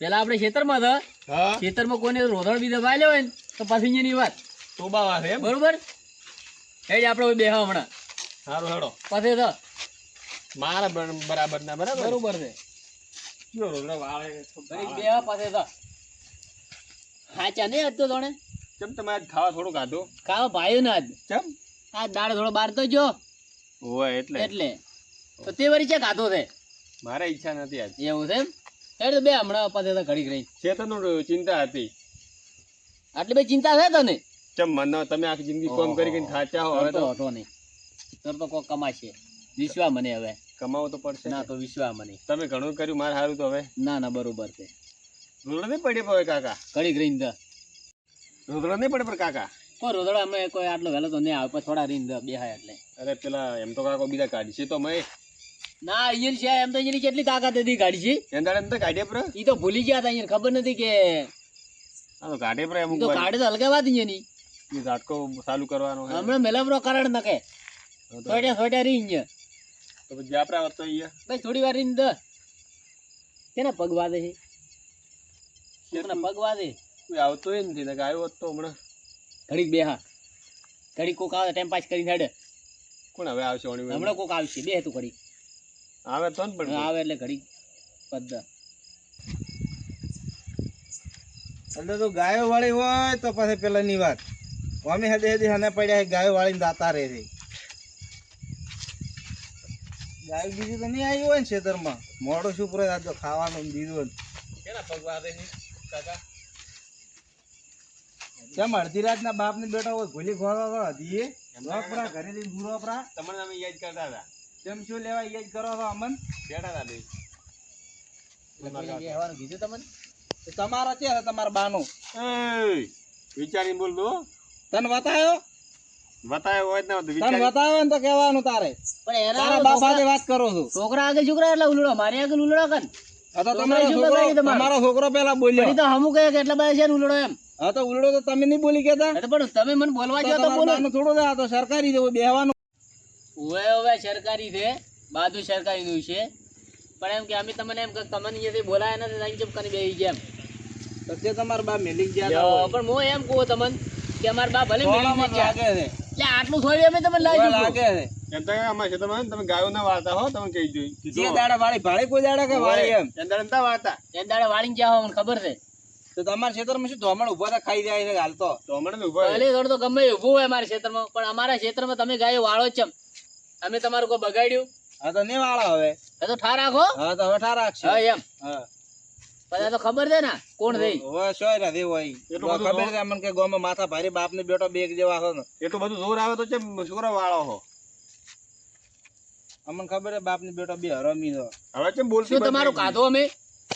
પેલા આપણે ખેતરમાં હતા. ખેતરમાં કોઈને રોધણ બી દબાઈ હોય ને તો પછી ની વાત. તોબા વાત એમ? બરોબર? એ જ આપણે બે હમણાં. સારું હેડો. પછી તો. મારા બરાબર ના બરાબર? બરોબર છે. કયો રોકડા વાળે ઘડીક બે પછી તો. હાચા નહીં આજ તો તને કેમ તમે આજ ખાવા થોડું ખાધું ખાવા ભાઈ ને આજ. કેમ આ દાળ થોડો બાર તો જો હોય એટલે. એટલે. તો તે વળી છે ખાધો છે. મારે ઈચ્છા નથી આજ. એવું છે એમ? એટલે બે હમણાં તો ઘડીક રહી. ચેતનનું ચિંતા હતી. આટલી બે ચિંતા છે તને? ચમ મને તમે આખી જિંદગી કોમ કરી કરીને ખાચા હો હવે તો હટો નહીં. તર તો કોઈ કમાશે. વિશ્વા મને હવે. કમાવો તો પડશે. ના તો વિશ્વા મને. તમે ઘણું કર્યું મારે સારું તો હવે. ના ના બરોબર છે. રોદડો નહીં પડે હવે કાકા? ઘડીક રહીને તો રોદડો નહીં પડે પણ કાકા? કોઈ રોદડો અમે કોઈ આટલો વહેલો તો નહીં આવે પણ થોડા રહીને બે બેહાય એટલે. અરે પેલા એમ તો કાકો બીજા કાઢી છે તો મેં ના અહીંયા છે એમ તો કેટલી તાકાત હતી ગાડી છે એમ તો કાઢે પર. ઈ તો ભૂલી ગયા હતા અહીંયા ખબર નથી કે આ તો કાઢે પર એમ તો. કાઢે તો હલકા વાતની ઈ ઝાટકો ચાલુ કરવાનો છે. હમણાં મેલાવરો કારણ નકે. હા થોડ્યા સોટ્યા સોટ્યા અહીંયા તો પછી આપણે આવત અહીંયા ભાઈ થોડી વાર રહીને તો કેના પગ વાદે છે? કોકના પગ વાદે? કોઈ આવતો ય નથી ને આવ્યો હોત તો હમણાં. ઘડીક બેહા. ઘડીક કોક આવે ટાઈમ પાસ કરીને હેડે. કોણ હવે આવશે હમણાં કોક આવશે બે તું ઘડીક. આવે તો ને પણ આવે એટલે ઘડી પદ્ધ એટલે તો ગાયો વાળી હોય તો પછી પેલાની વાત. અમે હદે હદે હને પડ્યા ગાયો વાળી દાતા રહે છે. ગાય બીજું તો નહીં આવ્યું હોય ને ખેતરમાં. મોડું શું પૂરે તો ખાવાનું ને દીધું ને. કેના પગ વાગે છે કાકા? કેમ અડધી રાતના બાપને બેઠા હોય ગોલી ખોવા હતી ઘરે લઈને બુરો આપણા તમને અમે યાદ કરતા હતા. કેમ શું લેવા એ જ કરો છો અમન? બેઠા હતા બે. કીધું તમને? તમારા છે તમારા બાનું? એય, વિચારીને બોલતો હો. તને બતાયો? બતાવ્યો હોય જ ના હોય તો તને બતાવે ને તો કહેવાનું તારે. પણ એના બાપ સાથે વાત કરો છું. છોકરા આગળ છોકરા એટલે ઉલડો મારી આગળ ઉલડો કર. હા તો તો તમારો છોકરો પેલા બોલ્યો. તો હમું કહે કે એટલે બધા છે ને ઉલડો એમ. હા તો ઉલડો તો તમે નહીં બોલી કેતા પણ તમે મને બોલવા જાઓ તો બોલો. થોડું આ તો સરકારી છે બેહવાનું ઓવે હવે સરકારી છે બાજુ સરકારી નું છે. પણ એમ કે અમે તમને એમ કે તમને અહીંયાથી બોલાયા નથી અહીં ચૂપ કરી બેસી ગયા એમ. તો તે તમારા બા મેલી ગયા પણ હું એમ કહું તમને કે અમારા બા ભલે મેલી ગયા. લાગે છે? એટલે આટલું થોડી અમે તમને લાવી લાગે છે. એમ તો અમારા ક્ષેત્રમાં તમે ગાયો ના વાળતા હો તમે કહી જોઈ જે દાડા વાળી ભાડે કોઈ દાડા કે વાળી એમ? એમ દાડે નતા વાળતા. એ દાડે વાળીને જ્યાં હોય મને ખબર છે. તો તમારા ક્ષેત્રમાં શું ધોમણ ઊભો ખાઈ જાય છે હાલ તો? ધોમણ હમણાં ભલે થોડું તો ગમે એ હોય અમારા ક્ષેત્રમાં પણ અમારા ક્ષેત્રમાં તમે ગાયો વાળો જ ચમ અમે તમારું કોઈ બગાડ્યું? હા તો નહીં વાળા હવે એ તો ઠા રાખો. હા તો હવે ઠા રાખશે. હા એમ. હા. બધા તો ખબર છે ને કોણ રહી? હવે સોય નથી હોય એટલું ખબર છે અમને કે ગામમાં માથા ભારી બાપ ને બેટો બેગ જેવા હો ને. એટલું બધું જોર આવે તો છે છોકરો વાળો હો? અમને ખબર છે બાપ ને બેટો બે હરમી હો. હવે કેમ બોલશી તમારું કાધો અમે?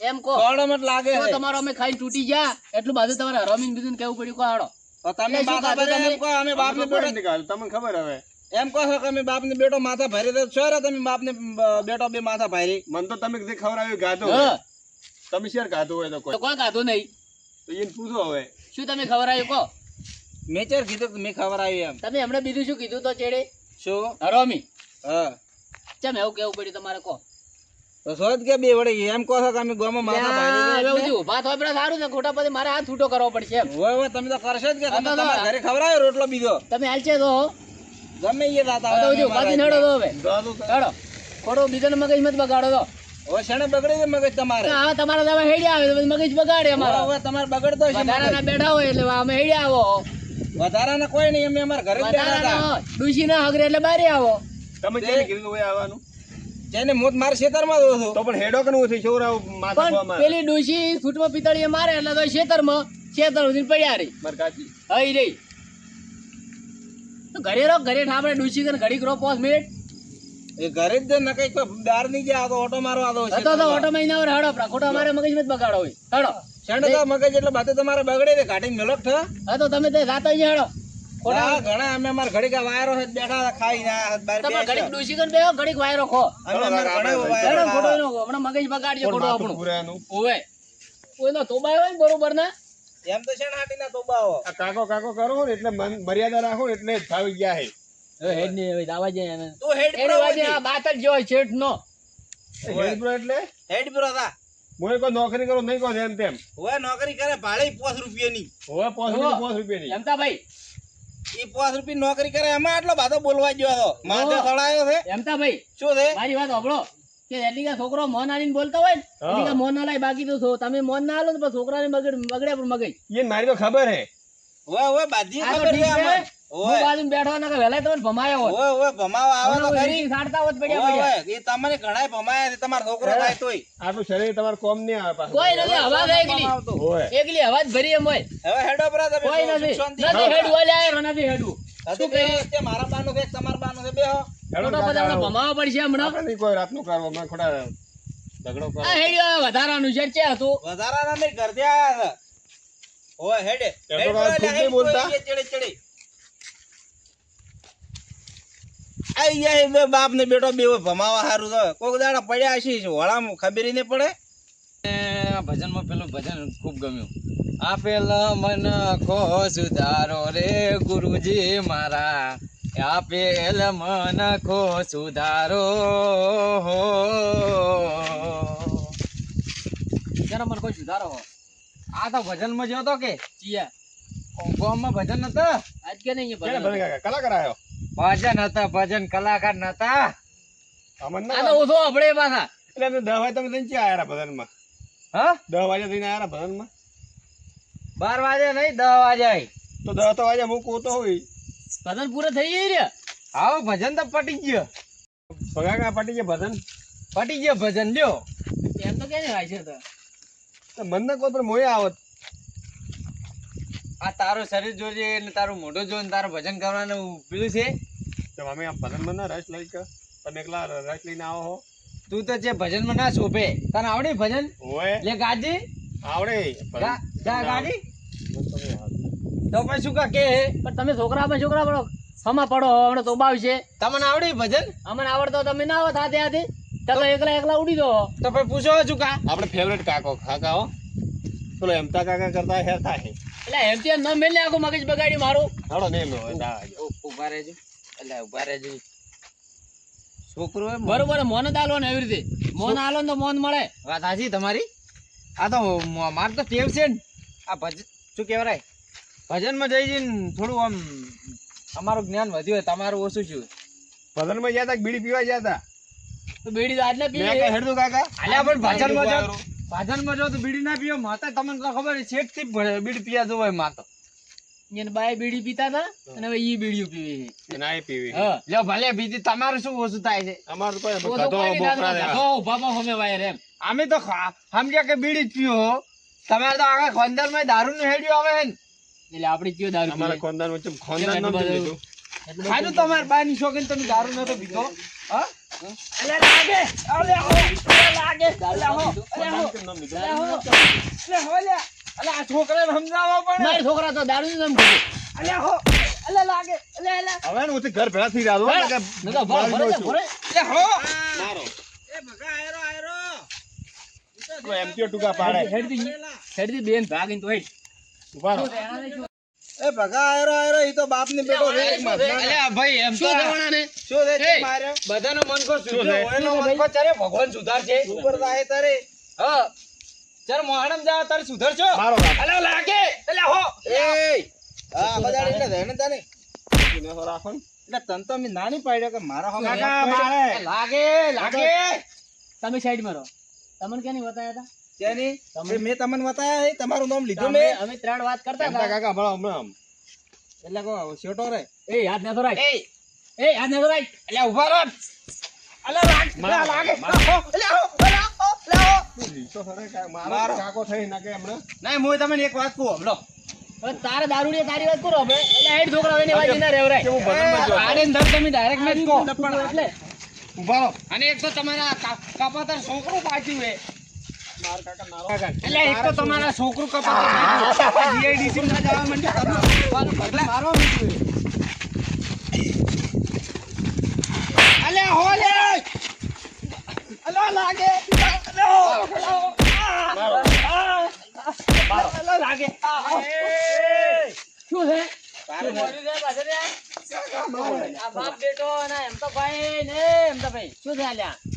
એમ કો થોડો લાગે છે. તમારો અમે ખાઈને તૂટી ગયા? એટલું બધું તમારે હરમીન બીજું કેવું પડ્યું કો હાડો? તો તમે બાપ માથા ભારે તમે? કો અમે બાપ ને બેટો તમને ખબર હવે. એમ કહો છો કે અમે બાપ ને બેટો માથા ભરી તો છો? રે તમે બાપ ને બેટો બે માથા ભરી. મને તો તમે જે ખવડાવ્યું ગાધો તમે શેર ગાધું હોય તો તો કોઈ કોઈ કાધો નહીં. તો એને પૂછો હવે. શું તમે ખબર આવ્યું કહો. મેં ચેર કીધું કે મેં ખબર આવી એમ? તમે હમણાં બીજું શું કીધું તો ચેડે શું? હરોમી. હા. ચમ એવું કેવું પડ્યું તમારે કહો. તો કે બે વડે એમ કહો છો કે અમે ગામમાં માથા ભારે એવું જો બધું હોય પેલા સારું છે ખોટા પછી મારે હાથ છૂટો કરવો પડશે એમ. હોય તમે તો કરશો જ કે તમે તો તો. તમારા ઘરે ખવડાવ્યો રોટલો બીજો. તમે હાલ છે તો ગમે એ દાતા ઊભા થઈને હેડો તો હવે. હેડો. ખોટો બીજાનો મગજ મત બગાડો તો. હવે શેણે બગડી દે મગજ તમારે? હા તમારા દવા હેડ્યા આવે તો મગજ બગાડે અમારો. હવે તમારે બગડતો છે. વધારાના બેઠા હોય એટલે અમે હેડ્યા આવો. વધારાના કોઈ નહીં અમે અમારા ઘરે બેઠા હતા. વધારાના ના હગરે એટલે બારે આવો. તમે જેને કીધું હોય આવવાનું. જેને મોત મારા ખેતરમાં દો છો. તો પણ હેડો કે નું થઈ છોકરાઓ માથા પણ પેલી દુશી ફૂટમાં પિતળીએ મારે એટલે તો ખેતરમાં ખેતર સુધી પડ્યા રહી માર કાચી. હઈ રહી. તો ઘરે રહો ઘરે ઠામડે ડૂસી કરીને ઘડીક રહો પાંચ મિનિટ. એ ઘરે જ ન કઈ બહાર નહીં જાય તો ઓટો મારવા દો છે. તો ઓટો મહિના વાર હડો આપણા ખોટો અમારે મગજ મત બગાડો હોય. હડો. શેણે તો મગજ એટલે બાતે તમારે બગડે છે કાઢીને મેલો ઠ હા તો તમે તે રાત અહીં હડો. ખોટા ઘણા અમે અમારા ઘડીક વાયરો છે બેઠા હતા ખાઈ ના બાર તમે. ઘડીક ડૂસી કરીને બેહો ઘડીક વાયરો ખો. અમે અમાર ઘણા વાયરો હેડો ખોટો નો હમણા મગજ બગાડજો ખોટો આપણો. ઓવે. કોઈનો તોબાય હોય ને બરોબર ના? એમ તો શેણે હાટીના તોબાઓ. આ કાકો કાકો કરો ને એટલે મર્યાદા રાખો ને એટલે થાવી ગયા હે. હવે હેડની હવે દાવા જાય એને. તું હેડ પ્રો વાજે આ બાતલ જો શેઠ નો. હેડ બ્રો એટલે? હેડ પ્રો હતા મોય કો નોકરી કરો નહીં કો એમ તેમ. હવે નોકરી કરે ભાડે પાંચ રૂપિયાની. હવે પાંચ ઓહો. રૂપિયા 5 રૂપિયા ની એમતા ભાઈ એ પાંચ રૂપિયા નોકરી કરે એમાં આટલો બધો બોલવા ગયો હતો. માથે સડાયો છે. એમતા ભાઈ શું છે? મારી વાત સાંભળો. કે એટલી કે છોકરો મોન આલીને બોલતા હોય. એટલી કે મોન ના લાય બાકી તો છો- તમે મોન ના આલો તો છોકરાને બગડ બગડે પણ મગઈ એ મારી તો ખબર હે. હવે હવે બાજી ખબર છે આમાં. હું બાજુ બેઠો ને કે વહેલા તમને ભમાયો હોત. ઓય ઓય ભમાવા આવે તો ખરી. સાડતા હોત પડ્યા પડ્યા. એ તમને ઘણાય ભમાયા છે તમારો છોકરો હે? થાય તોય. આટલું શરીર તમારે કોમ નહીં આવે પાછું. કોઈ નથી અવાજ એકલી આવતો. હોય એકલી અવાજ ભરી એમ હોય. હવે હેડો પરા તમે કોઈ નથી. મારા બાનું છે તમારા બાનું છે ભમાવો પડશે હમણાં. કોઈ રાતનું કરવો અમે ખોટા ઝઘડો કરો. આ હેડ્યો હવે વધારાનું છે છે હતું. વધારાના નહીં ઘર આયા ઓય હેડે. એ તો હેડ કાંઈ બોલે, ખુદ નહીં હેડ બોલતા? ચડે ચડે. આઈ જાય બે બાપ ને બેટો બે ભમાવા હારું તો. કોક દાડા પડ્યા છે વળામાં ખબર ને પડે ભજનમાં પેલું ભજન ખૂબ ગમ્યું. આપેલા મન ખો સુધારો રે ગુરુજી મારા. આપેલ મન ખો સુધારો. હો જરા મને કોઈ સુધારો. હો આ તો ભજનમાં જ્યો તો કે? ચિયા. ગામમાં ભજન નતા? આજ કે નહીં કાકા? કલાકાર આવ્યો ભજન હતા ભજન કલાકાર નતા. અમને ઓછો આપણે પાછા. એટલે દહ વાગે તમે થઈને ક્યાં આયા ભજનમાં? હા? દહ વાગે થઈને આયા ભજનમાં? બાર વાગે નહીં દસ વાગે તો દહ તો વાગે મૂકવું તો હોય. ભજન પૂરો થઈ ગઈ રે. આવો ભજન તો પટી ગયો. ભગાકા પટી ગયા ભજન. પટી ગયો ભજન લ્યો. એમ તો કે હોય છે તો. તો મને કોઈ પણ મોય આવત આ તારું શરીર જોજે એટલે તારું મોઢું જોઈને તારું ભજન કરવાનું પેલું છે? તો અમે આમ ભજનમાં ના રસ લઈ કે તમે એકલા રસ લઈને આવો હો. તું તો જે ભજનમાં ના શોભે તને આવડે ભજન? હોય લે ગાજી. આવડે. ગાડી મને તો નહીં આવડતું. તો પછી શું કા કે પણ તમે છોકરા પણ છોકરા પડો. હમા પડો હમણાં તો બાવ છે. તમને આવડે ભજન? અમને આવડતો તમે ના આવો થા ત્યાંથી તમે એકલા એકલા ઉડી દો તો પછી પૂછો કા? આપણે ફેવરેટ કાકો કાકા હો. પેલો એમતા કાકા કરતા હેર થાય એટલે એમ ત્યાં ન મેલે આખું મગજ બગાડી મારું. હાલો ને લો જા ઊભા રહેજો. એટલે ઊભા રહેજો. છોકરો બરોબર મોન આલો ને એવી રીતે. મોન આલો ને તો મોન મળે. વાત સાચી તમારી? આ તો માર તો ટેવ છે ને. આ ભજન શું કહેવાય? ભજનમાં જઈ જઈને થોડું આમ અમારું જ્ઞાન વધ્યું હોય તમારું ઓછું છું ભજનમાં ગયા હતા બીડી પીવા ગયા હતા તો બીડી તો આજ હેડું કાકા. અલ્યા પણ ભજનમાં જો ભજનમાં જો તો બીડી ના પીવો માતા તમને તો ખબર છે છેકથી બીડી પીયા જોવાય માતો એને બાય બીડી પીતા હતા અને હવે ઈ બીડીઓ પીવી છે. ના પીવી. હા. લ્યો ભલે બીજી તમારું શું ઓછું થાય છે? અમારું કોઈ ગધો હોમે વાયર એમ. અમે તો સમજ્યા કે બીડી જ પીવો. તમારે તો આગળ ખંદરમાં દારૂ નું હેડ્યું આવે ને. એટલે આપણે કયો દારૂ અમારા ખાનદાન વચ્ચે ખાનદાન નો લીધું. ખાધું તમારે બારની શોખીન તમે દારૂ નતો પીધો હા? અલે લાગે. અલે હો. લાગે. અલે હો. અલે હો. અલે હો. અલે હો લે અલે આ છોકરાને સમજાવવા પણ મારા છોકરા તો દારૂ નું નામ કીધું. અલે હો. અલે લાગે. અલે અલે. હવે ને હું તો ઘર ભેળા થઈ રહ્યો છો, કે નકર ભરે, ભરે દઉં છે, ભરે. અલે હો. મારો. એ ભગા આયરો આયરો. એમ એમટીઓ ટુકા પાડે? હેડથી હેડથી બેન ભાગીને તો હેડ. ઊભા રહો. એ ભગા આયરો આયરો ઈ તો બાપ ને બેટો રે એક માં અલે આ ભાઈ એમ શું થવાના ને? શું છે માર્યો બધાનો મનખો શું સુધરે છે? એનો મનખો ચારે ભગવાન સુધારશે. ઉપર જાય તારે. હા. ચાર મોહણમ જાવ તારે સુધરશો. મારો બાપ. લાગે અલે હો. એ હા બજાડી એટલે તને. તાને ચીનો રાખો એટલે તન તો મેં નાની પાડ્યો કે મારા લાગે લાગે. તમે સાઈડમાં રહો. તમને ક્યાં નહીં બતાયા હતા? તેની મેં તમને બતાયા તમારું નામ લીધું મેં. અમે ત્રણ વાત કરતા હતા. કાકા હમણાં હમણાં એટલે કો શેટો રે. એ ઊભા રહો. અલે લાગે. હો, હવે તારે દારૂડી તારી વાત કરો હવે. એટલે હેડ છોકરા એની વાત ના રેવરાય કે હું ભજનમાં જ. આડે ને તમે ડાયરેક્ટ મેચ કહો એટલે. ઊભા અને એક તો તમારા કાપાતર કપાતર છોકરું પાછું હે તમારા છોકરું લાગે. શું છે? બાપ બેટો એમ તો ભાઈ ને એમ તો ભાઈ. શું છે આલ્યા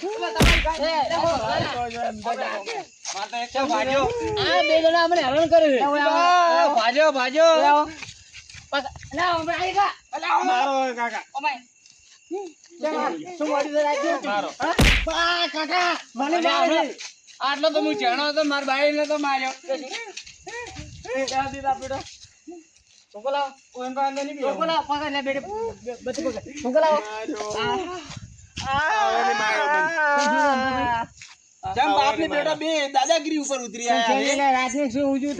શું છે. અલે હો, અલે હો. મારી કાકા છે. આટલો તો હું જાણો હતો મારા ભાઈ ને તો માર્યો દાદાગીરી ઉપર ઉતરી?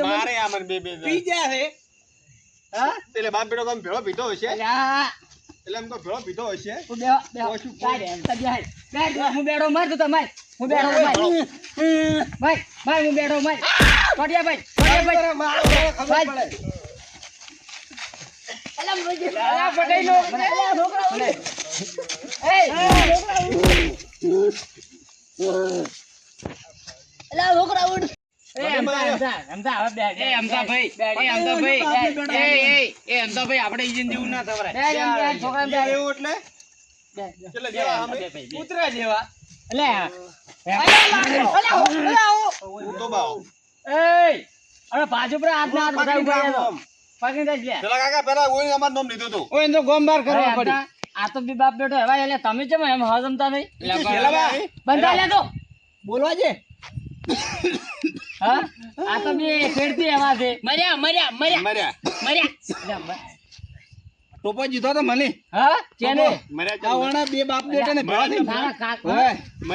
મારે આમન બે બે પી ગયા છે હા? એટલે બાપ બેટો તમે ભેળો પીધો હશે એટલે એમ તો ભેળો પીધો હશે. હું બેડો મારતો તું તો માર. હું બેડો માર. ભાઈ, ભાઈ, હું બેડો માર. કોટિયા ભાઈ, કોટિયા ભાઈ. ભાઈ. અલા, આપણે ઈજન જેવું ના. એવું એટલે. કૂતરા બાજુ પર હાથ ના બધા ઊભા કાકા પેલા ઓય અમાર નામ લીધું ઓય તો ગોમ બાર કરવા પડી. આ તો બી બાપ બેટો હવે એટલે તમે કેમ એમ હજમતા નહીં? બંધા લે તો. બોલવા જે હા? આ તો બે ફેરતી એવા છે. મર્યા મર્યા મર્યા. મર્યા. મર્યા. ટોપો જીતો તો મને. હા? ચેને મર્યા આ બે બાપ બેટા ને ભેળા થઈ મારા કાક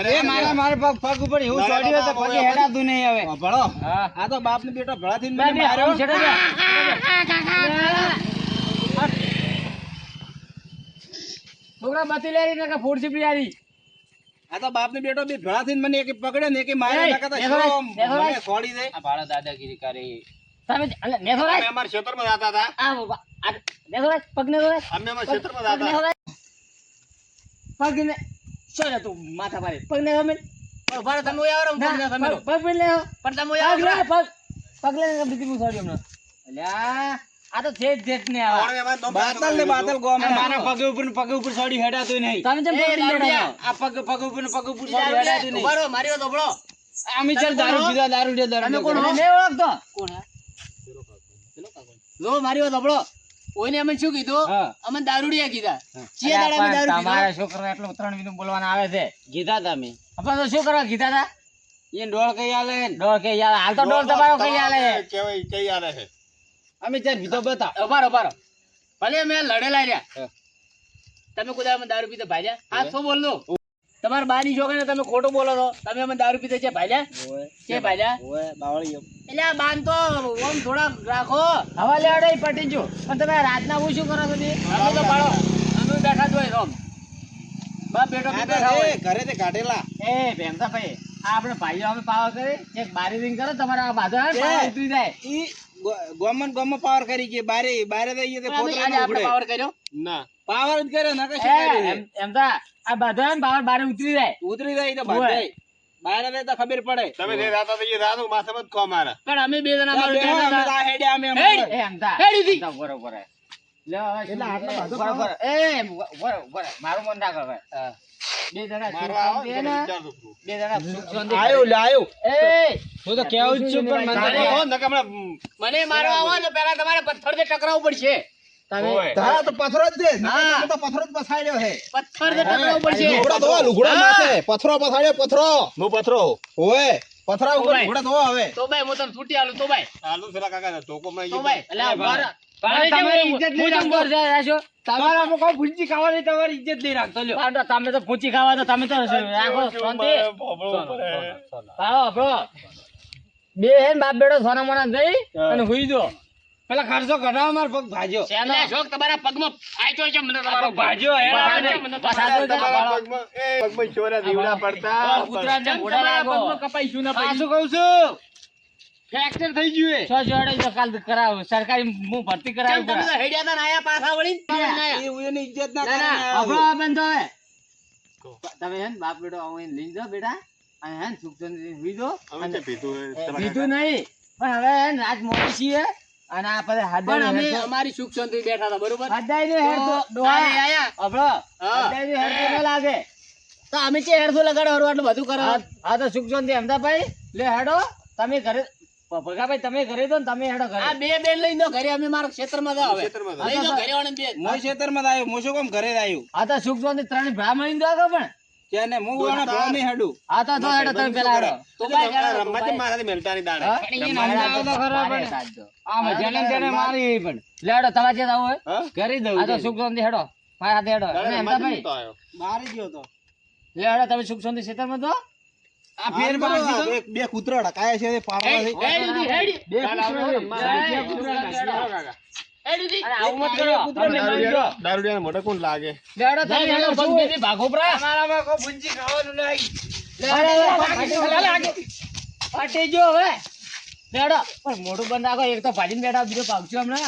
એ મારા મારા પગ પગ ઉપર એવું મારા તો પગે હવે હેડાતું નહીં હવે. ભળો. હા. આ તો બાપ ને બેટા ભેળા થઈને મને માર્યો. છેડે છોકરા બતી લેરી ને કે ફૂડ છીપી આરી આ તો બાપ ને બેટો બે ભેળા થઈને મને એક પકડે ને એક માર્યો એય, નકર તો દેખો શું દેખો મને છોડી દે. ભાડા દાદાગીરી કરે. તમે જ- અલે, નેસો અમે રાખ. અમારા ક્ષેત્રમાં જાતા હતા. આ બાબા, આ પગ અમે અમારા ક્ષેત્રમાં જાતા રાખ. પગ શું લે તું માથા મારી પગ ને તમે ઓય પગ- પગ ને પણ તમે પગ લે, પગ પગ બીજી હું છોડી હમણાં. અલ્યા, આ તો ને આવા. બાતલ ને બાતલ ગોમ મારા પગે ઉપર ને ઉપર ચોડી હેડાતું નહીં. તમે જેમ પગ લઈ લેતા આ પગ પગ ઉપર પગ ઉપર ચોડી હેડાતું નહીં. ઊભા મારી વાત સાંભળો. અમે ચાલ દારૂ પીધા દારૂ પીધા દારૂ કોણ પીધા. હો? નહીં ઓળખતો? મારી વાત સાંભળો. અમે શું કીધું? અમે દારૂડિયા કીધા. ચીયા દાડા દારૂ પીધો? તમારા છોકરા એટલું ત્રણ મિનિટ બોલવાના આવે છે. કીધા તમે આપણે તો શું કરવા કીધા હતા એ ડોળ કઈ આલે ડોળ કઈ યાર હાલ તો ડોળ તમારો કઈ આલે. કેવાય કઈ આલે છે. અમે ચાર વિધો બતા અમારો અમારો ભલે મેં લડેલા રહ્યા. તમે કોઈ અમે દારૂ પીધા ભાઈ હા શું બોલ દો તમારા બાની છોકરીને તમે ખોટું બોલો છો. તમે અમે દારૂ પીધા છે ભાઈજા? છે ભાઈજા? એટલે આ બાન તો ઓમ થોડા રાખો. હવા લેવાડે પટી જો. પણ તમે રાતના હું શું કરો છો? અમે તો પાડો. અમે બેઠા જ હોય ઓમ. બા બેટો બેઠા હોય ઘરે તે કાઢેલા. એ ભેમતા ભાઈ આ આપણે ભાઈઓ અમે પાવા કરે. એક બારી રિંગ કરો તમારા આ બાજુ ઉતરી જાય. ઈ ગોમન ગોમ પાવર કરી કે બારે બારે ઈ તે પોતરા આજે આપણે ઉઘડે પાવર કર્યો? ના. પાવર જ કર્યો ના કશું કર્યું એમ એમ તો આ ને પાવર બારે ઉતરી જાય. ઉતરી જાય તો. બાંધાય બારે રહે તો ખબર પડે. તમે જે રાતા તો એ રાતું માથામાં જ કો મારા પણ અમે બે જણા અમે હેડે. હેડ. હેડ. મારું મન રાખો હવે. બે જણા. બે જણા એ, હું તો કેવું છું પણ મને આવો ને પેલા તમારે પથ્થરથી ટકરાવવું પડશે. પથરો તો પથરો હા. પથરો પસાડ્યો પથરો હું. પથરો ઓય પથરા ઉપર ઘોડા ધોવા હવે. તો ભાઈ હું તને છૂટી આલું તો ભાઈ. આલુ પેલા કાકા ટોકો માં તો ભાઈ એટલે તમે તો પૂછી ખાવા તો તમે તો રાખો શાંતિ. ભોપળો પડે. ભાવો બ્રો બે હે બાપ બેટો સોના મોના જઈ અને હુઈ દો પેલા ખર્ચો કઢાવો મારો પગ તમારા પગમાં છે મને તમારો પગમાં. ચોરા દીવડા પડતા. ના પાછું કહું છું? ફ્રેક્ચર થઈ ગયું સો જોડે તો કાલ કરાવ. સરકારી હું ભરતી કેમ તમે તો હેડ્યા તા આયા પાછા વળીને? એ ઉયોની ઇજ્જત ના ના, કરે આપણો આ આ બંધો હે. તમે હે બાપ બેટો આવો એને જાઓ બેટા. અને હે સુખ શાંતિથી સુઈ જાઓ. અમે પીધું હે, તમારા બીજું નહીં. પણ હવે હે ને મોડી છીએ અને આ પછી પણ અમે અમારી સુખ શાંતિ બેઠા હતા બરોબર? હાદાઈનું હેરતો તો ડોહા. આયા. આપણો હા. હાદાઈનું હેરતો ન લાગે. તો અમે લગાડો આટલું બધું કરો. હા હા તો સુખ શાંતિ અમદાભાઈ લે હેડો. તમે ઘરે ભગાભાઈ તમે ઘરે દો ને તમે હેડો ઘરે. આ બે બેન લઈ દો ઘરે અમે મારા ક્ષેત્રમાં જાઓ હવે. ક્ષેત્રમાં. લઈ દો ઘરે વાળા બે. મોય ક્ષેત્રમાં આવ્યો મોશો કોમ ઘરે આવ્યો આ તો સુખ શાંતિ ત્રણ ભા મળી દો આગળ પણ? તેને હું વાળા ભા નહીં હેડું. આ તો તો હેડો તમે પેલા હેડો. તો બાય રમવા- કરો, તો રમવાથી બાય. મારાથી મેલતાની દાડે. રમવા તો ખરા પણ. આ દો. જેને તેને મારી પણ. લેડો હેડો તમારે જે આવો હોય હા? દઉં આ તો સુખ જોને હેડો. મારા હાથે હેડો. દાડે એમ નહોતો આવ્યો. ગયો તો. લેડો તમે સુખ જોને ક્ષેત્રમાં દો આ ફેર બે- કૂતરા ઢકાયા છે પારવા. બે કૂતરા હેડો. બે કૂતરો હેડો. હેડી, અરે આવું મત કરો કૂતરો ને લઈ દારૂડિયા- દારૂડિયાને મોઢે કોણ લાગે? ગયો હવે. બેડો. પણ મોઢું બંધ રાખો એક તો ભાજીને બેઠા બીજો પાવશું હમણાં.